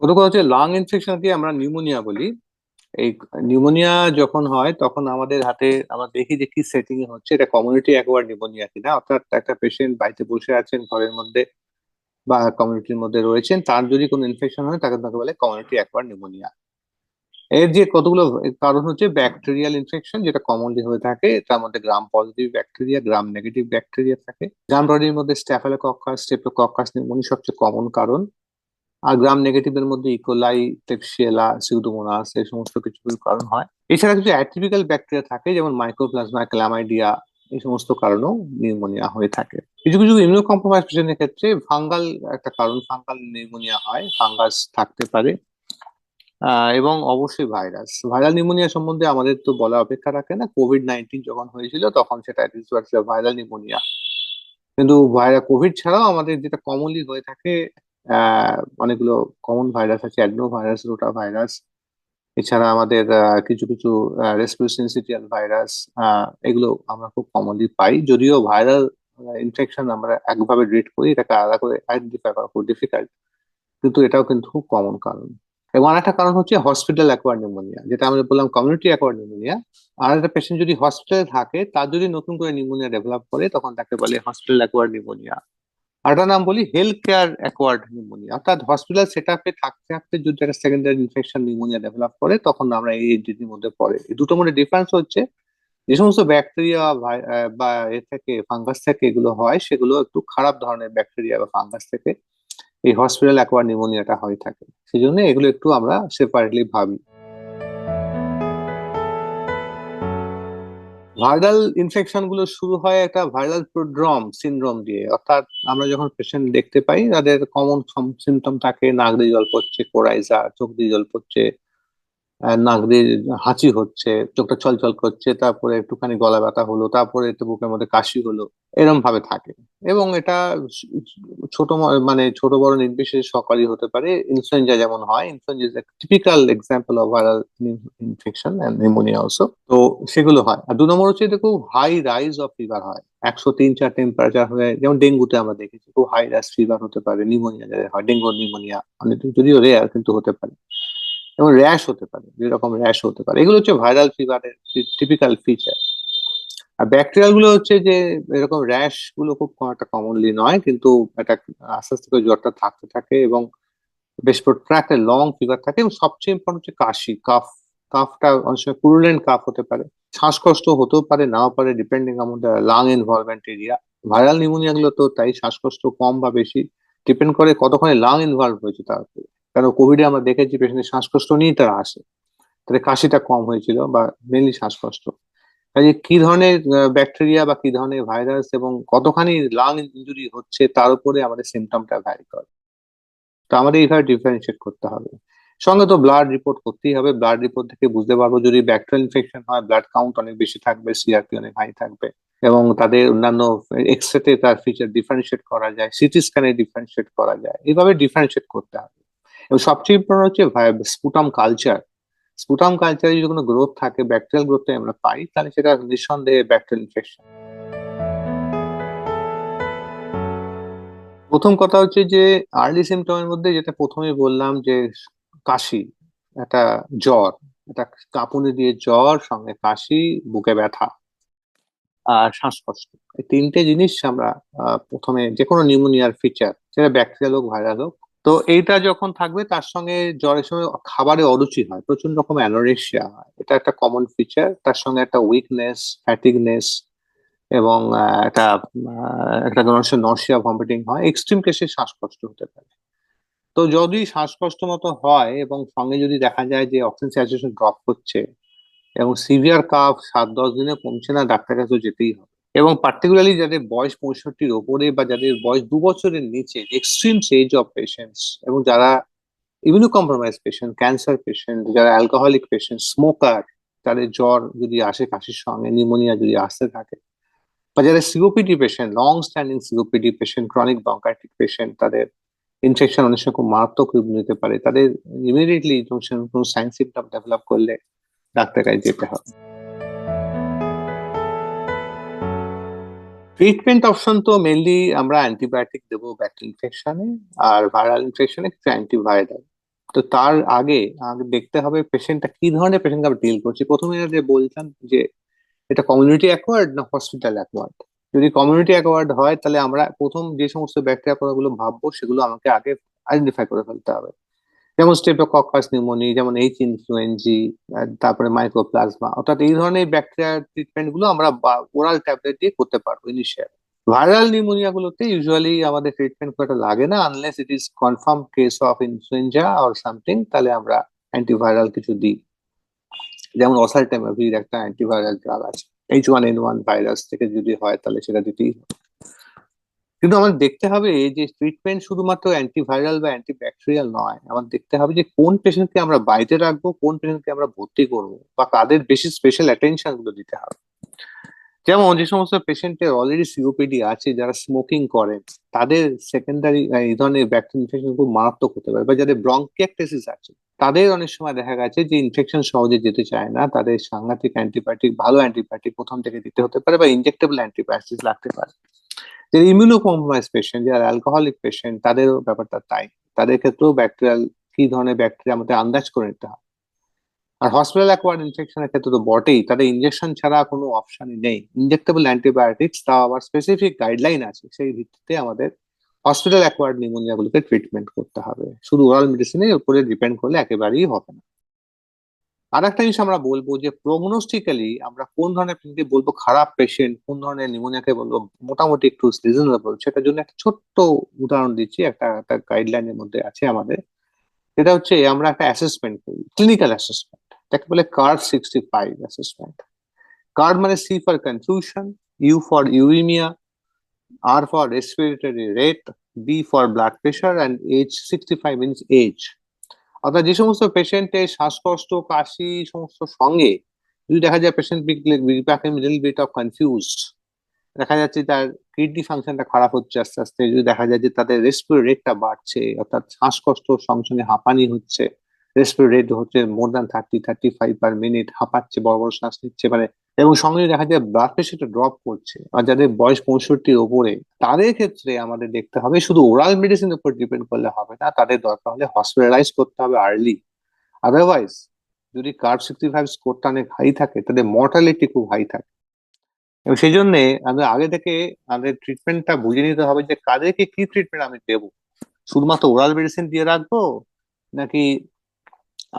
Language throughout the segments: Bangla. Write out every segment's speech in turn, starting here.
প্রথম কথা হচ্ছে লাং ইনফেকশনকে আমরা নিউমোনিয়া বলি। এই নিউমোনিয়া যখন হয়, তখন আমাদের হাতে আমরা দেখি যে কি সেটিং এ হচ্ছে। এটা কমিউনিটি একবার নিউমোনিয়া কিনা। অর্থাৎ একটা পেশেন্ট বাড়িতে বসে আছেন, ঘরের মধ্যে বা কমিউনিটির মধ্যে রয়েছেন, তার যদি কোনো ইনফেকশন হয়, তাকে তাকে বলে কমিউনিটি একবার নিউমোনিয়া এর যে কতগুলো কারণ হচ্ছে ব্যাকটেরিয়াল ইনফেকশন যেটা কমনলি হয়ে থাকে, তার মধ্যে gram positive bacteria gram negative bacteria থাকে। গ্রাম বডির মধ্যে স্ট্যাফেলোকক্কাস স্টেপটোকক্কাস নিউমোনিয়া সবচেয়ে কমন কারণ। আর গ্রাম নেগেটিভের মধ্যে ইকোলাই টেপসিয়েলা সিউডোমোনাস এই সমস্ত কিছু কারণ হয়। এছাড়া কিছু অ্যাটিপিক্যাল ব্যাকটেরিয়া থাকে, যেমন মাইক্রোপ্লাজমা ক্লামাইডিয়া এই সমস্ত কারণেও নিউমোনিয়া হয়ে থাকে। কিছু কিছু ইমিউনো কম্প্রোমাইজ পেশেন্টের ক্ষেত্রে ফাঙ্গাল একটা কারণ ফাঙ্গাল নিউমোনিয়া হয় ফাঙ্গাস থাকতে পারে। এবং অবশ্যই ভাইরাস ভাইরাল নিউমোনিয়া সম্বন্ধে আমাদের তো বলা অপেক্ষা রাখে না। কোভিড নাইন্টিন যখন হয়েছিল, তখন সেটা ভাইরাল নিউমোনিয়া কিন্তু ভাইরাস কোভিড ছাড়াও আমাদের যেটা কমনলি হয়ে থাকে অনেকগুলো কমন ভাইরাস আছে অ্যাডনো ভাইরাস রোটা ভাইরাস এছাড়া আমাদের কিছু কিছু রেসপিরেটরি সিনসিটিয়াল ভাইরাস এগুলো আমরা খুব কমনলি পাই। যদিও ভাইরাল ইনফেকশন আমরা একভাবে রিড করি, এটাকে আলাদা করে আইডেন্টিফাই করা খুব ডিফিকাল্ট কিন্তু এটাও কিন্তু খুব কমন কারণ। এবং আরেকটা কারণ হচ্ছে হসপিটাল অ্যাকোয়ার নিউমোনিয়া যেটা আমরা বললাম কমিউনিটি অ্যাকোয়ার নিউমোনিয়া আর একটা পেশেন্ট যদি হসপিটালে থাকে, তার যদি নতুন করে নিউমোনিয়া ডেভেলপ করে, তখন তাকে বলে হসপিটাল অ্যাকোয়ার নিউমোনিয়া আরেকটা নাম বলি হেলথ কেয়ার অ্যাকোয়ার্ড নিউমোনিয়া অর্থাৎ হসপিটাল সেট আপে থাকতে থাকতে যদি একটা সেকেন্ডারি ইনফেকশন নিউমোনিয়া ডেভেলপ করে, তখন আমরা এই এন্টিটির মধ্যে পড়ে। এই দুটোর মধ্যে ডিফারেন্স হচ্ছে, যে সমস্ত ব্যাকটেরিয়া বা এ থেকে ফাঙ্গাস থেকে এগুলো হয়, সেগুলো একটু খারাপ ধরনের ব্যাকটেরিয়া বা ফাঙ্গাস থেকে এই হসপিটাল অ্যাকোয়ার নিউমোনিয়াটা হয়ে থাকে। সেই জন্য এগুলো একটু আমরা সেপারেটলি ভাবি। ভাইরাল ইনফেকশনগুলো শুরু হয় একটা ভাইরাল প্রোড্রম সিনড্রোম দিয়ে। অর্থাৎ আমরা যখন পেশেন্ট দেখতে পাই, তাদের কমন সিমটম থাকে, নাক দিয়ে জল পড়ছে, কোরাইজা, চোখ দিয়ে জল পড়ছে নাক দিয়ে হাঁচি হচ্ছে, চোখটা ছলছল করছে, তারপরে একটুখানি গলা ব্যথা হলো, তারপরে একটু বুকের মধ্যে কাশি হলো, এরম ভাবে থাকে। এবং এটা ছোট মানে ছোট বড় নির্বিশেষে সকালই হতে পারে। ইনফ্লুয়েঞ্জা যেমন হয়, influenza typical example of viral infection and pneumonia also তো সেগুলো হয়। আর দু নম্বর হচ্ছে এটা খুব হাই রাইজ অফ ফিভার হয়। একশো তিন, চার টেম্পারেচার হয়ে যেমন ডেঙ্গুতে আমরা দেখেছি, খুব হাই রাইজ ফিভার হতে পারে নিউমোনিয়া যাদের হয় ডেঙ্গু নিউমোনিয়া অনেক যদিও রেয়ার কিন্তু হতে পারে। এবং র্যাশ হতে পারে, দুই রকম র্যাশ হতে পারে। এগুলো হচ্ছে ভাইরাল ফিভারের টিপিক্যাল ফিচার আর ব্যাকটেরিয়ালগুলো হচ্ছে যে, এরকম র্যাশগুলো খুব একটা কমনলি নয়, কিন্তু এটা আস্তে আস্তে করে জ্বরটা থাকতে থাকে এবং বেশ প্রোট্রাক্ট লং ফিভার থাকে এবং সবচেয়ে ইম্পর্টেন্ট হচ্ছে কাশি, কাফ, কাফটা অনেক সময় পুরুলেন্ট কাফ হতে পারে। শ্বাসকষ্ট হতেও পারে, নাও পারে depending on the lung involvement area viral pneumonia গুলো তো তাই শ্বাসকষ্ট কম বা বেশি ডিপেন্ড করে কতক্ষণে লাং ইনভলভ হয়েছে তার কারণ কোভিডে আমরা দেখেছি পেশেন্টের শ্বাসকষ্ট নিয়েই তারা আসে। তাদের কাশিটা কম হয়েছিল বা মেনলি শ্বাসকষ্ট। কাজে কি ধরনের ব্যাকটেরিয়া বা কি ধরনের ভাইরাস এবং কতখানি লাং ইঞ্জুরি হচ্ছে তার উপরে আমাদের সিমটমটা ভ্যারি করে। তো আমাদের এইভাবে ডিফারেন্সিয়েট করতে হবে। সঙ্গে তো ব্লাড রিপোর্ট করতেই হবে। ব্লাড রিপোর্ট থেকে বুঝতে পারব যদি ব্যাকটেরিয়াল ইনফেকশন হয় ব্লাড কাউন্ট অনেক বেশি থাকবে সিআরপি অনেক হাই থাকবে এবং তাদের অন্যান্য এক্সরেতে তার ফিচার ডিফারেন্সিয়েট করা যায় সিটি স্ক্যানে ডিফারেন্সিয়েট করা যায়। এইভাবে ডিফারেন্সিয়েট করতে হবে। এবং সবচেয়ে ইম্পর্টেন্ট হচ্ছে স্পুটাম কালচার স্পুটাম কালচারে যদি কোনো গ্রোথ থাকে ব্যাকটেরিয়াল গ্রোথ আমরা পাই, তাহলে সেটা নিঃসন্দেহে ব্যাকটেরিয়াল ইনফেকশন প্রথম কথা হচ্ছে যে আর্লি সিমটমের মধ্যে যেটা প্রথমে বললাম যে, কাশি, একটা জ্বর, একটা কাঁপুনি দিয়ে জ্বর, সঙ্গে কাশি, বুকে ব্যথা আর শ্বাসকষ্ট। এই তিনটে জিনিস আমরা প্রথমে যে কোনো নিউমোনিয়ার ফিচার সেটা ব্যাকটেরিয়াল হোক ভাইরাল হোক তো এইটা যখন থাকবে, তার সঙ্গে জ্বরের সময় খাবারে অরুচি হয় প্রচণ্ড রকম অ্যানোরেশিয়া হয়। এটা একটা কমন ফিচার তার সঙ্গে একটা উইকনেস ফ্যাটিকনেস এবং একটা একটা নর্সিয়া ভমিটিং হয়। এক্সট্রিম কেসে শ্বাসকষ্ট হতে পারে। তো যদি শ্বাসকষ্ট মতো হয় এবং সঙ্গে যদি দেখা যায় যে অক্সিজেন স্যাচুরেশন ড্রপ করছে এবং সিভিয়ার কাফ সাত, দশ দিনে কমছে না ডাক্তার কাছে যেতেই হবে। এবং পার্টিকুলারলি যাদের বয়স পঁয়ষট্টির ওপরে বা যাদের বয়স দু বছরের নিচে এক্সট্রিম এজ অফ পেশেন্টস এবং যারা immuno compromise patient cancer patient যারা অ্যালকোহলিক পেশেন্ট স্মোকার তাদের জ্বর যদি আসে, কাশির সঙ্গে নিউমোনিয়া যদি আসতে থাকে, বা যারা COPD patient long standing COPD patient chronic bronchitic patient তাদের ইনফেকশন অনেক সময় খুব মারাত্মক রূপ নিতে পারে, তাদের ইমিডিয়েটলি কোনো সাইন সিমটম ডেভেলপ করলে ডাক্তার কাছে যেতে হবে। ট্রিটমেন্ট অপশন তো মেনলি আমরা অ্যান্টিবায়োটিক দেবো ব্যাকটেরিয়াল ইনফেকশনে আর ভাইরাল ইনফেকশনে কিছু অ্যান্টিভাইরাল তো তার আগে আগে দেখতে হবে পেশেন্টটা কি ধরনের পেশেন্ট আমরা ডিল করছি। প্রথমে যে বলছিলাম যে এটা কমিউনিটি অ্যাকোয়ার্ড না হসপিটাল অ্যাকোয়ার্ড যদি কমিউনিটি অ্যাকোয়ার্ড হয়, তাহলে আমরা প্রথম যে সমস্ত ব্যাকটেরিয়া গুলো ভাববো, সেগুলো আমাকে আগে আইডেন্টিফাই করে ফেলতে হবে। যেমন স্টেপোকক্কাস নিউমোনি যেমন এইচ ইনফ্লুয়েঞ্জি তারপরে মাইক্রোপ্লাজমা অর্থাৎ এই ধরনের ব্যাকটেরিয়া ট্রিটমেন্টগুলো আমরা ওরাল ট্যাবলেট দিয়ে করতে পারব ইনিশিয়াল ভাইরাল নিউমোনিয়া গুলোতে ইউজুয়ালি আমাদের ট্রিটমেন্ট খুব একটা লাগে না unless it is confirm case of influenza or something তাহলে আমরা অ্যান্টিভাইরাল কিছু দিই। যেমন অসালটেমাভির একটা অ্যান্টিভাইরাল ড্রাগ আছে H one N one virus থেকে যদি হয় তাহলে সেটা দিতেই হবে। কিন্তু আমাদের দেখতে হবে যে ট্রিটমেন্ট শুধুমাত্র অ্যান্টিভাইরাল বা অ্যান্টিব্যাকটেরিয়াল নয়। আমাদের দেখতে হবে যে কোন পেশেন্টকে আমরা বাড়িতে রাখব, কোন পেশেন্টকে আমরা ভর্তি করব বা কাদের বেশি স্পেশাল অ্যাটেনশনগুলো দিতে হবে। যেমন যে সমস্ত পেশেন্টের অলরেডি সিওপিডি আছে, যারা স্মোকিং করেন তাদের সেকেন্ডারি এই ধরনের ব্যাকটেরিয়া ইনফেকশন খুব মারাত্মক হতে পারে বা যাদের ব্রঙ্কিয়াকটেসিস আছে। তাদের অনেক সময় দেখা গেছে যে ইনফেকশন সহজে যেতে চায় না। তাদের সাংঘাতিক অ্যান্টিবায়োটিক ভালো অ্যান্টিবায়োটিক প্রথম থেকে দিতে হতে পারে বা ইনজেক্টেবল অ্যান্টিবায়োটিক লাগতে পারে। ইমিউনো কম্প্রোমাইজ পেশেন্ট যারা অ্যালকোহলিক পেশেন্ট তাদেরও ব্যাপারটা তাই। তাদের ক্ষেত্রেও ব্যাকটেরিয়াল কি ধরনের ব্যাকটেরিয়া আমাদের আন্দাজ করে নিতে হয়। আর হসপিটাল অ্যাকোয়ার্ড ইনফেকশনের ক্ষেত্রে তো বটেই। তাদের ইঞ্জেকশন ছাড়া কোনো অপশনই নেই। ইনজেক্টেবল অ্যান্টিবায়োটিক্স তাও আবার স্পেসিফিক গাইডলাইন আছে। সেই ভিত্তিতে আমাদের হসপিটাল অ্যাকোয়ার্ড নিউমোনিয়া গুলোকে ট্রিটমেন্ট করতে হবে। শুধু ওরাল মেডিসিনের উপরে ডিপেন্ড করলে একেবারেই হবে না। আর একটা জিনিস আমরা বলব যে প্রগনোস্টিক্যালি আমরা কোন ধরনের পেশেন্টকে বলব খারাপ পেশেন্ট কোন ধরনের নিউমোনিয়াকে বলব মোটামুটি একটু রিজনেবল সেটার জন্য একটা ছোট্ট উদাহরণ দিচ্ছি, একটা একটা গাইডলাইনের মধ্যে আছে আমাদের। এটা হচ্ছে আমরা একটা অ্যাসেসমেন্ট করি ক্লিনিক্যাল অ্যাসেসমেন্ট যাকে বলে card sixty five assessment card মানে C for confusion U for uraemia for respiratory rate B for blood pressure and age sixty five means age অর্থাৎ যে সমস্ত পেশেন্টের শ্বাসকষ্ট, কাশি, সমস্ত সঙ্গে যদি দেখা যায় patient little bit of confused দেখা যাচ্ছে তার কিডনি ফাংশনটা খারাপ হচ্ছে আস্তে আস্তে, যদি দেখা যায় যে তাদের রেসপিরেটরি রেটটা বাড়ছে, অর্থাৎ শ্বাসকষ্ট সঙ্গে সঙ্গে হাঁপানি হচ্ছে রেসপিরেটরি রেট হচ্ছে more than thirty thirty five per minute হাঁপাচ্ছে, বড় বড় শ্বাস নিচ্ছে মানে এবং সঙ্গে দেখা যায় ব্লাড প্রেশারটা ড্রপ করছে। আর যাদের বয়স পঁয়ষট্টির ওপরে, তাদের ক্ষেত্রে আমাদের দেখতে হবে, শুধু ওরাল মেডিসিন উপর ডিপেন্ড করলে হবে না, তাদের দরকার হলে হসপিটালাইজ করতে হবে আর্লি আদারওয়াইজ যদি কার্ড সিক্সটি ফাইভ স্কোরটা অনেক হাই থাকে, তাদের মর্টালিটি খুব হাই থাকে। এবং সেই জন্য আমাদের আগে থেকে আমাদের ট্রিটমেন্টটা বুঝে নিতে হবে যে কাদেরকে কি ট্রিটমেন্ট আমি দেবো। শুধুমাত্র ওরাল মেডিসিন দিয়ে রাখব, নাকি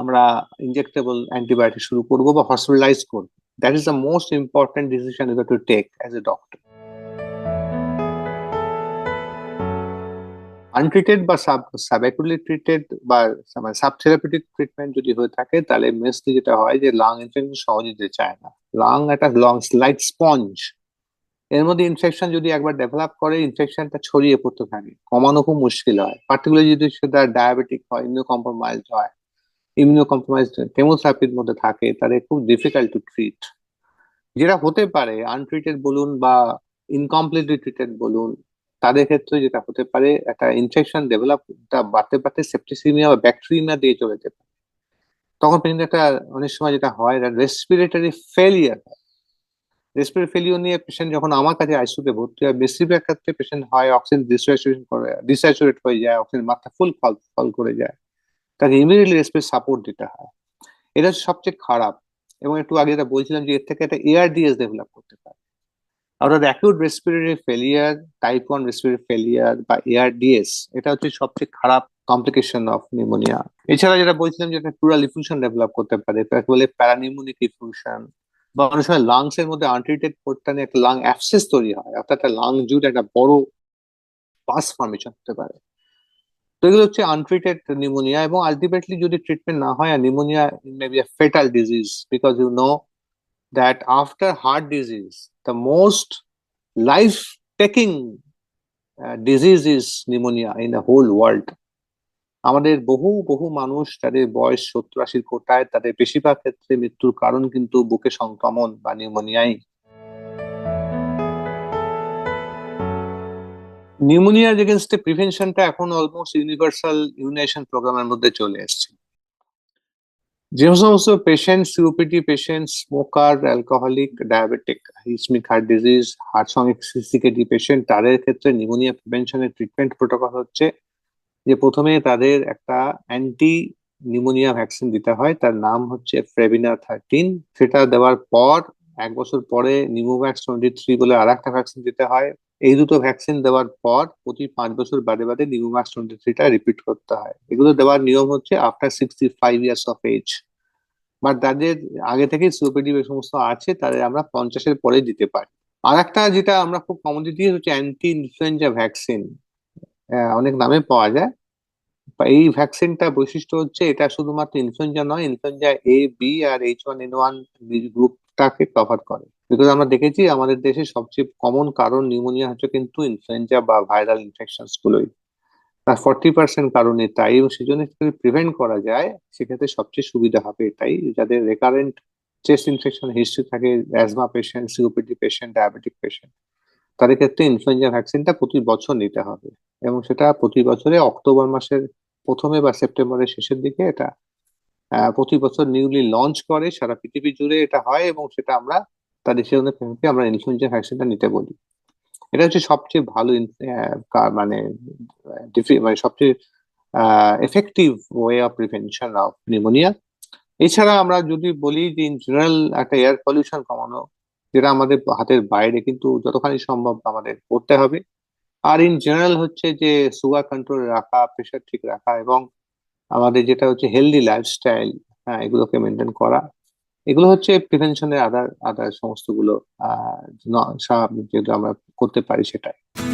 আমরা ইনজেক্টেবল অ্যান্টিবায়োটিক শুরু করব বা হসপিটালাইজ করব? That is the most important decision you to take as a doctor untreated বা সাব সাবঅ্যাকুলি ট্রিটেড বা সাব থেরাপিউটিক ট্রিটমেন্ট যদি হয়ে থাকে, তাহলে মেসলি যেটা হয় যে লাং ইনফেকশন সহজে যেতে চায় না। লাং একটা লং স্লাইড স্পঞ্জ এর মধ্যে ইনফেকশন যদি একবার ডেভেলপ করে ইনফেকশনটা ছড়িয়ে পড়তে থাকে। কমানো খুব মুশকিল হয়। পার্টিকুলার যদি সেটা ডায়াবেটিক হয় ইমিউনো কম্প্রোমাইজ হয়। ইমিউনো কম্প্রোমাইজ কেমোথেরাপির মধ্যে থাকে, তাদের খুব ডিফিকাল্ট টু ট্রিট যেটা হতে পারে আনট্রিটেড বলুন বা ইনকমপ্লিটলি ট্রিটেড বলুন, তাদের ক্ষেত্রে যেটা হতে পারে, একটা ইনফেকশন ডেভেলপ বাড়তে বাড়তে সেপ্টিসিমিয়া বা ব্যাকটেরিয়া দিয়ে চলে যেতে পারে। তখন পেশেন্ট একটা, অনেক সময় যেটা হয় রেসপিরেটরি ফেলিয়ার রেসপিরেটরি ফেলিওর নিয়ে পেশেন্ট যখন আমার কাছে আইসিউতে ভর্তি হয়, বেশিরভাগ ক্ষেত্রে পেশেন্ট হয় অক্সিজেন ডিসস্যাচুরেশন করে ডিসস্যাচুরেট হয়ে যায় অক্সিজেন মাত্রা ফুল ফল ফল করে যায়। তাকে ইমিডিয়েটলি রেসপিরেট সাপোর্ট দিতে হয়। এটা সবচেয়ে খারাপ। এবং একটু আগে যেটা বলছিলাম যে এর থেকে একটা এআরডিএস ডেভেলপ করতে পারে। অর্থাৎ acute respiratory failure type one respiratory failure বা এআরডিএস এটা হচ্ছে সবচেয়ে খারাপ কমপ্লিকেশন অফ নিউমোনিয়া এছাড়া যেটা বলছিলাম যে একটা প্লুরাল ইফিউশন ডেভেলপ করতে পারে, তাকে বলে প্যারানিউমোনিক ইফিউশন বা অনেক সময় লাংস এর মধ্যে আনট্রিটেড পড়তে একটা লাং অ্যাপসেস তৈরি হয়, অর্থাৎ একটা লাং জুড়ে একটা বড় পাস ফর্মেশন হতে পারে। তো এগুলো হচ্ছে আনট্রিটেড নিউমোনিয়া এবং আলটিমেটলি যদি ট্রিটমেন্ট না হয় pneumonia may be fatal disease because you know that after heart disease the most life taking disease is pneumonia in the whole world আমাদের বহু বহু মানুষ তাদের বয়স সত্তর আশির কোটায় তাদের বেশিরভাগ ক্ষেত্রে মৃত্যুর কারণ কিন্তু বুকে সংক্রমণ বা নিউমোনিয়াই নিউমোনিয়ার এগেনস্টে প্রিভেনশনটা এখন অলমোস্ট ইউনিভার্সাল ইউনাইজেশন প্রোগ্রামের মধ্যে চলে এসছে। যে সমস্ত patient COPD patient smoker alcoholic diabetic ischaemic heart disease heart সঙ্গে সিসিকেডি পেশেন্ট তাদের ক্ষেত্রে নিউমোনিয়া প্রিভেনশনের ট্রিটমেন্ট প্রোটোকল হচ্ছে যে প্রথমে তাদের একটা অ্যান্টি নিউমোনিয়া ভ্যাকসিন দিতে হয়, তার নাম হচ্ছে ফ্রেবিনা থার্টিন সেটা দেওয়ার পর এক বছর পরে নিউমোভ্যাক্স টোয়েন্টি থ্রি বলে আর একটা ভ্যাকসিন দিতে হয়। এই দুটো ভ্যাকসিন দেওয়ার পর প্রতি পাঁচ বছর বাদে বাদে নিউমোভ্যাক্স টোয়েন্টি থ্রিটা রিপিট করতে হয়। এগুলো দেওয়ার নিয়ম হচ্ছে after sixty five years of age but যাদের আগে থেকেই সিওপিডি সমস্ত আছে, তাদের আমরা পঞ্চাশের পরে দিতে পারি। আর একটা যেটা আমরা খুব কমনলি দিই হচ্ছে অ্যান্টি ইনফ্লুয়েঞ্জা ভ্যাকসিন অনেক নামে পাওয়া যায়। এই ভ্যাকসিনটা বৈশিষ্ট্য হচ্ছে, এটা শুধুমাত্র ইনফ্লুয়েঞ্জা নয় ইনফ্লুয়েঞ্জা এ বি আর এইচ ওয়ান এন ওয়ান গ্রুপটাকে কভার করে। বিকজ আমরা দেখেছি আমাদের দেশে সবচেয়ে কমন কারণ নিউমোনিয়া হচ্ছে কিন্তু ইনফ্লুয়েঞ্জা বা ভাইরাল ইনফেকশন গুলোই। ফর্টি পার্সেন্ট কারণ এটাই এবং সেজন্য যদি প্রিভেন্ট করা যায়, সেক্ষেত্রে সবচেয়ে সুবিধা হবে এটাই। যাদের রেকারেন্ট চেস্ট ইনফেকশন হিস্ট্রি থাকে asthma patient COPD patient diabetic patient তাদের ক্ষেত্রে ইনফ্লুয়েঞ্জা ভ্যাকসিনটা প্রতি বছর নিতে হবে। এবং সেটা প্রতি বছরে অক্টোবর মাসের প্রথমে বা সেপ্টেম্বরের শেষের দিকে এটা প্রতি বছর নিউলি লঞ্চ করে, সারা পৃথিবী জুড়ে এটা হয় এবং সেটা আমরা তাদের সেজন্য পেশেন্টকে আমরা ইনফ্লুয়েঞ্জা ভ্যাকসিনটা নিতে বলি। এটা হচ্ছে সবচেয়ে ভালো মানে মানে সবচেয়ে effective way of prevention of pneumonia এছাড়া আমরা যদি বলি যে ইন জেনারেল একটা এয়ার পলিউশন কমানো, যেটা আমাদের হাতের বাইরে কিন্তু যতখানি সম্ভব আমাদের করতে হবে। আর ইন জেনারেল হচ্ছে যে সুগার কন্ট্রোল রাখা প্রেশার ঠিক রাখা এবং আমাদের যেটা হচ্ছে হেলদি লাইফস্টাইল হ্যাঁ এগুলোকে মেনটেন করা। এগুলো হচ্ছে প্রিভেনশনের আদার আদার সমস্তগুলো যেগুলো আমরা করতে পারি সেটাই।